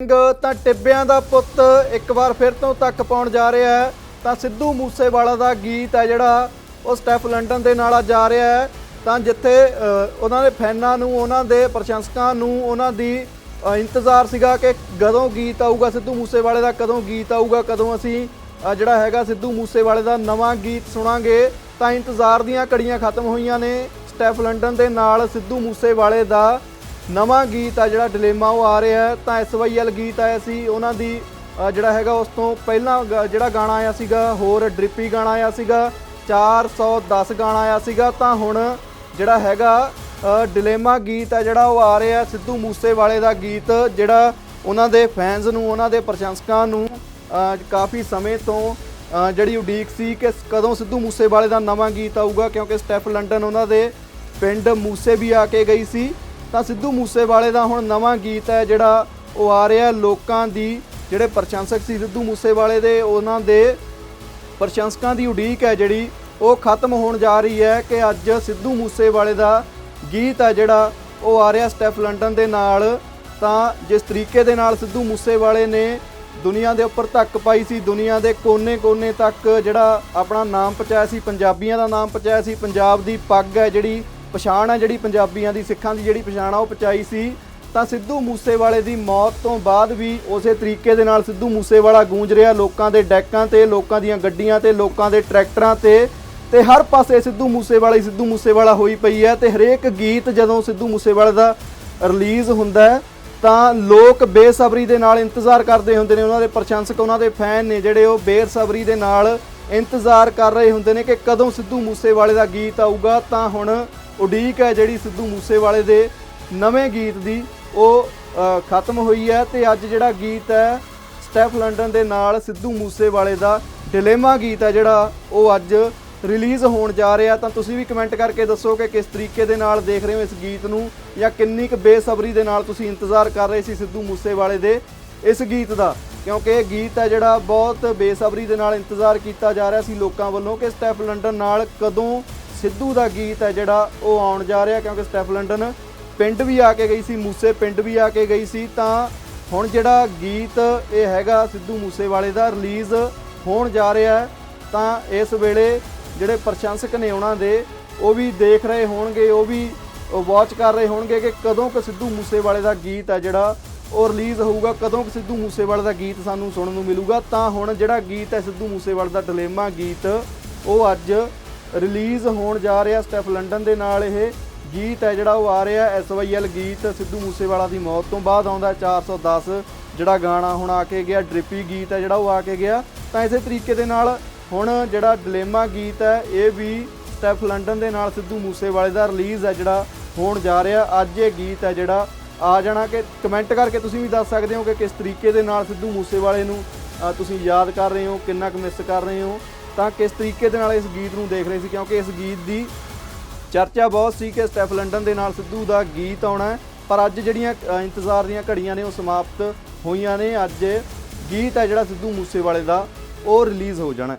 ਸਿੰਘ ਤਾਂ ਟਿੱਬਿਆਂ ਦਾ ਪੁੱਤ ਇੱਕ ਵਾਰ ਫਿਰ ਤੋਂ ਤੱਕ ਪਾਉਣ ਜਾ ਰਿਹਾ ਹੈ। ਤਾਂ ਸਿੱਧੂ ਮੂਸੇਵਾਲਾ ਦਾ ਗੀਤ ਹੈ ਜਿਹੜਾ, ਉਹ ਸਟੈਫ ਲੰਡਨ ਦੇ ਨਾਲ ਅੱਜ ਜਾ ਰਿਹਾ ਹੈ। ਤਾਂ ਜਿੱਥੇ ਉਹਨਾਂ ਦੇ ਫੈਨਾਂ ਨੂੰ, ਉਹਨਾਂ ਦੇ ਪ੍ਰਸ਼ੰਸਕਾਂ ਨੂੰ, ਉਹਨਾਂ ਦੀ ਇੰਤਜ਼ਾਰ ਸੀਗਾ ਕਿ ਕਦੋਂ ਗੀਤ ਆਊਗਾ ਸਿੱਧੂ ਮੂਸੇਵਾਲੇ ਦਾ, ਕਦੋਂ ਗੀਤ ਆਊਗਾ, ਕਦੋਂ ਅਸੀਂ ਜਿਹੜਾ ਹੈਗਾ ਸਿੱਧੂ ਮੂਸੇਵਾਲੇ ਦਾ ਨਵਾਂ ਗੀਤ ਸੁਣਾਂਗੇ। ਤਾਂ ਇੰਤਜ਼ਾਰ ਦੀਆਂ ਘੜੀਆਂ ਖਤਮ ਹੋਈਆਂ ਨੇ। ਸਟੈਫ ਲੰਡਨ ਦੇ ਨਾਲ ਸਿੱਧੂ ਮੂਸੇਵਾਲੇ ਦਾ ਨਵਾਂ ਗੀਤ ਆ ਜਿਹੜਾ ਡਿਲੇਮਾ ਉਹ ਆ ਰਿਹਾ ਹੈ। ਤਾਂ ਐਸਵਾਈਐਲ ਗੀਤ ਆਇਆ ਸੀ, ਉਹਨਾਂ ਦੀ ਜਿਹੜਾ ਹੈਗਾ ਉਸ ਤੋਂ ਪਹਿਲਾਂ ਗ- ਜਿਹੜਾ ਗਾਣਾ ਆਇਆ ਸੀਗਾ, ਹੋਰ ਡ੍ਰਿਪੀ ਗਾਣਾ ਆਇਆ ਸੀਗਾ 410 ਗਾਣਾ ਆਇਆ ਸੀਗਾ। ਤਾਂ ਹੁਣ ਜਿਹੜਾ ਹੈਗਾ ਡਿਲੇਮਾ ਗੀਤ ਆ ਜਿਹੜਾ ਉਹ ਆ ਰਿਹਾ ਸਿੱਧੂ ਮੂਸੇਵਾਲੇ ਦਾ ਗੀਤ, ਜਿਹੜਾ ਉਹਨਾਂ ਦੇ ਫੈਨਸ ਨੂੰ, ਉਹਨਾਂ ਦੇ ਪ੍ਰਸ਼ੰਸਕਾਂ ਨੂੰ ਕਾਫੀ ਸਮੇਂ ਤੋਂ ਜਿਹੜੀ ਉਡੀਕ ਸੀ ਕਿ ਕਦੋਂ ਸਿੱਧੂ ਮੂਸੇਵਾਲੇ ਦਾ ਨਵਾਂ ਗੀਤ ਆਊਗਾ, ਕਿਉਂਕਿ ਸਟੈਫ ਲੰਡਨ ਉਹਨਾਂ ਦੇ ਪਿੰਡ ਮੂਸੇ ਵੀ ਆ ਕੇ ਗਈ ਸੀ। ਤਾਂ ਸਿੱਧੂ ਮੂਸੇਵਾਲੇ ਦਾ ਹੁਣ ਨਵਾਂ ਗੀਤ ਹੈ ਜਿਹੜਾ ਉਹ ਆ ਰਿਹਾ ਲੋਕਾਂ ਦੀ, ਜਿਹੜੇ ਪ੍ਰਸ਼ੰਸਕ ਸੀ ਸਿੱਧੂ ਮੂਸੇਵਾਲੇ ਦੇ, ਉਹਨਾਂ ਦੇ ਪ੍ਰਸ਼ੰਸਕਾਂ ਦੀ ਉਡੀਕ ਹੈ ਜਿਹੜੀ, ਉਹ ਖਤਮ ਹੋਣ ਜਾ ਰਹੀ ਹੈ ਕਿ ਅੱਜ ਸਿੱਧੂ ਮੂਸੇਵਾਲੇ ਦਾ ਗੀਤ ਹੈ ਜਿਹੜਾ, ਉਹ ਆ ਰਿਹਾ ਸਟੈਫ ਲੰਡਨ ਦੇ ਨਾਲ। ਤਾਂ ਜਿਸ ਤਰੀਕੇ ਦੇ ਨਾਲ ਸਿੱਧੂ ਮੂਸੇਵਾਲੇ ਨੇ ਦੁਨੀਆ ਦੇ ਉੱਪਰ ਧੱਕ ਪਾਈ ਸੀ, ਦੁਨੀਆ ਦੇ ਕੋਨੇ-ਕੋਨੇ ਤੱਕ ਜਿਹੜਾ ਆਪਣਾ ਨਾਮ ਪਹੁੰਚਾਇਆ ਸੀ, ਪੰਜਾਬੀਆਂ ਦਾ ਨਾਮ ਪਹੁੰਚਾਇਆ ਸੀ, ਪੰਜਾਬ ਦੀ ਪੱਗ ਹੈ ਜਿਹੜੀ ਪਛਾਣ ਆ ਜਿਹੜੀ ਪੰਜਾਬੀਆਂ ਦੀ, ਸਿੱਖਾਂ ਦੀ ਜਿਹੜੀ ਪਛਾਣ ਆ, ਉਹ ਪਹੁੰਚਾਈ ਸੀ। ਤਾਂ ਸਿੱਧੂ ਮੂਸੇਵਾਲੇ ਦੀ ਮੌਤ ਤੋਂ ਬਾਅਦ ਵੀ ਉਸੇ ਤਰੀਕੇ ਦੇ ਨਾਲ ਸਿੱਧੂ ਮੂਸੇਵਾਲਾ ਗੂੰਜ ਰਿਹਾ ਲੋਕਾਂ ਦੇ ਡੈਕਾਂ ਤੇ, ਲੋਕਾਂ ਦੀਆਂ ਗੱਡੀਆਂ ਤੇ, ਲੋਕਾਂ ਦੇ ਟਰੈਕਟਰਾਂ ਤੇ। ਤੇ ਹਰ ਪਾਸੇ ਸਿੱਧੂ ਮੂਸੇਵਾਲਾ ਸਿੱਧੂ ਮੂਸੇਵਾਲਾ ਹੋਈ ਪਈ ਹੈ ਤੇ ਹਰੇਕ ਗੀਤ ਜਦੋਂ ਸਿੱਧੂ ਮੂਸੇਵਾਲੇ ਦਾ ਰਿਲੀਜ਼ ਹੁੰਦਾ ਹੈ, ਤਾਂ ਲੋਕ ਬੇਸਬਰੀ ਦੇ ਨਾਲ ਇੰਤਜ਼ਾਰ ਕਰਦੇ ਹੁੰਦੇ ਨੇ। ਉਹਨਾਂ ਦੇ ਪ੍ਰਸ਼ੰਸਕ, ਉਹਨਾਂ ਦੇ ਫੈਨ ਨੇ ਜਿਹੜੇ ਉਹ ਬੇਸਬਰੀ ਦੇ ਨਾਲ ਇੰਤਜ਼ਾਰ ਕਰ ਰਹੇ ਹੁੰਦੇ ਨੇ ਕਿ ਕਦੋਂ ਸਿੱਧੂ ਮੂਸੇਵਾਲੇ ਦਾ ਗੀਤ ਆਊਗਾ। ਤਾਂ ਹੁਣ ਉਡੀਕ ਹੈ ਜਿਹੜੀ ਸਿੱਧੂ ਮੂਸੇਵਾਲੇ ਦੇ ਨਵੇਂ ਗੀਤ ਦੀ। ਉਹ ਖਤਮ ਹੋਈ ਹੈ ਤੇ ਅੱਜ ਜਿਹੜਾ ਗੀਤ ਹੈ ਸਟੈਫ ਲੰਡਨ ਦੇ ਨਾਲ ਸਿੱਧੂ ਮੂਸੇਵਾਲੇ ਦਾ ਡਿਲੇਮਾ ਗੀਤ ਹੈ ਜਿਹੜਾ ਉਹ ਅੱਜ ਰਿਲੀਜ਼ ਹੋਣ ਜਾ ਰਿਹਾ। ਤਾਂ ਤੁਸੀਂ ਵੀ ਕਮੈਂਟ ਕਰਕੇ ਦੱਸੋ ਕਿ ਕਿਸ ਤਰੀਕੇ ਦੇ ਨਾਲ ਦੇਖ ਰਹੇ ਹੋ ਇਸ ਗੀਤ ਨੂੰ ਜਾਂ ਕਿੰਨੀ ਕੁ ਬੇਸਬਰੀ ਦੇ ਨਾਲ ਤੁਸੀਂ ਇੰਤਜ਼ਾਰ ਕਰ ਰਹੇ ਸੀ ਸਿੱਧੂ ਮੂਸੇਵਾਲੇ ਦੇ ਇਸ ਗੀਤ ਦਾ। ਕਿਉਂਕਿ ਇਹ ਗੀਤ ਹੈ ਜਿਹੜਾ ਬਹੁਤ ਬੇਸਬਰੀ ਦੇ ਨਾਲ ਇੰਤਜ਼ਾਰ ਕੀਤਾ ਜਾ ਰਿਹਾ ਸੀ ਲੋਕਾਂ ਵੱਲੋਂ ਕਿ ਸਟੈਫ ਲੰਡਨ ਨਾਲ ਕਦੋਂ ਸਿੱਧੂ ਦਾ ਗੀਤ ਹੈ ਜਿਹੜਾ ਉਹ ਆਉਣ ਜਾ ਰਿਹਾ ਕਿਉਂਕਿ ਸਟੈਫ ਲੰਡਨ ਪਿੰਡ ਵੀ ਆ ਕੇ ਗਈ ਸੀ, ਮੂਸੇ ਪਿੰਡ ਵੀ ਆ ਕੇ ਗਈ ਸੀ। ਤਾਂ ਹੁਣ ਜਿਹੜਾ ਗੀਤ ਇਹ ਹੈਗਾ ਸਿੱਧੂ ਮੂਸੇਵਾਲੇ ਦਾ ਰਿਲੀਜ਼ ਹੋਣ ਜਾ ਰਿਹਾ ਹੈ, ਤਾਂ ਇਸ ਵੇਲੇ ਜਿਹੜੇ ਪ੍ਰਸ਼ੰਸਕ ਨੇ ਉਹਨਾਂ ਦੇ, ਉਹ ਵੀ ਦੇਖ ਰਹੇ ਹੋਣਗੇ, ਉਹ ਵੀ ਵਾਚ ਕਰ ਰਹੇ ਹੋਣਗੇ ਕਿ ਕਦੋਂ ਕਿ ਸਿੱਧੂ ਮੂਸੇਵਾਲੇ ਦਾ ਗੀਤ ਹੈ ਜਿਹੜਾ ਉਹ ਰਿਲੀਜ਼ ਹੋਊਗਾ, ਕਦੋਂ ਕਿ ਸਿੱਧੂ ਮੂਸੇਵਾਲੇ ਦਾ ਗੀਤ ਸਾਨੂੰ ਸੁਣਨ ਨੂੰ ਮਿਲੂਗਾ। ਤਾਂ ਹੁਣ ਜਿਹੜਾ ਗੀਤ ਹੈ ਸਿੱਧੂ ਮੂਸੇਵਾਲੇ ਦਾ ਡਿਲੇਮਾ ਗੀਤ, ਉਹ ਅੱਜ ਰਿਲੀਜ਼ ਹੋਣ ਜਾ ਰਿਹਾ ਸਟੈਫ ਲੰਡਨ ਦੇ ਨਾਲ ਇਹ ਗੀਤ ਹੈ ਜਿਹੜਾ ਉਹ ਆ ਰਿਹਾ ਐਸਵਾਈਐਲ ਗੀਤ ਸਿੱਧੂ ਮੂਸੇਵਾਲਾ ਦੀ ਮੌਤ ਤੋਂ ਬਾਅਦ ਆਉਂਦਾ 410 ਜਿਹੜਾ ਗਾਣਾ ਹੁਣ ਆ ਕੇ ਗਿਆ, ਡ੍ਰਿਪੀ ਗੀਤ ਹੈ ਜਿਹੜਾ ਉਹ ਆ ਕੇ ਗਿਆ। ਤਾਂ ਇਸੇ ਤਰੀਕੇ ਦੇ ਨਾਲ ਹੁਣ ਜਿਹੜਾ ਡਿਲੇਮਾ ਗੀਤ ਹੈ, ਇਹ ਵੀ ਸਟੈਫ ਲੰਡਨ ਦੇ ਨਾਲ ਸਿੱਧੂ ਮੂਸੇਵਾਲੇ ਦਾ ਰਿਲੀਜ਼ ਹੈ ਜਿਹੜਾ ਹੋਣ ਜਾ ਰਿਹਾ। ਅੱਜ ਇਹ ਗੀਤ ਹੈ ਜਿਹੜਾ ਆ ਜਾਣਾ ਕਿ ਕਮੈਂਟ ਕਰਕੇ ਤੁਸੀਂ ਵੀ ਦੱਸ ਸਕਦੇ ਹੋ ਕਿ ਕਿਸ ਤਰੀਕੇ ਦੇ ਨਾਲ ਸਿੱਧੂ ਮੂਸੇਵਾਲੇ ਨੂੰ ਤੁਸੀਂ ਯਾਦ ਕਰ ਰਹੇ ਹੋ, ਕਿੰਨਾ ਕੁ ਮਿਸ ਕਰ ਰਹੇ ਹੋ। ਤਾਂ ਕਿਸ ਤਰੀਕੇ ਦੇ ਨਾਲ ਇਸ ਗੀਤ ਨੂੰ ਦੇਖ ਰਹੇ ਸੀ? ਕਿਉਂਕਿ ਇਸ ਗੀਤ ਦੀ ਚਰਚਾ ਬਹੁਤ ਸੀ ਕਿ ਸਟੈਫ ਲੰਡਨ ਦੇ ਨਾਲ ਸਿੱਧੂ ਦਾ ਗੀਤ ਆਉਣਾ ਪਰ ਅੱਜ ਜਿਹੜੀਆਂ ਇੰਤਜ਼ਾਰ ਦੀਆਂ ਘੜੀਆਂ ਨੇ ਉਹ ਸਮਾਪਤ ਹੋਈਆਂ ਨੇ। ਅੱਜ ਗੀਤ ਹੈ ਜਿਹੜਾ ਸਿੱਧੂ ਮੂਸੇਵਾਲੇ ਦਾ, ਉਹ ਰਿਲੀਜ਼ ਹੋ ਜਾਣਾ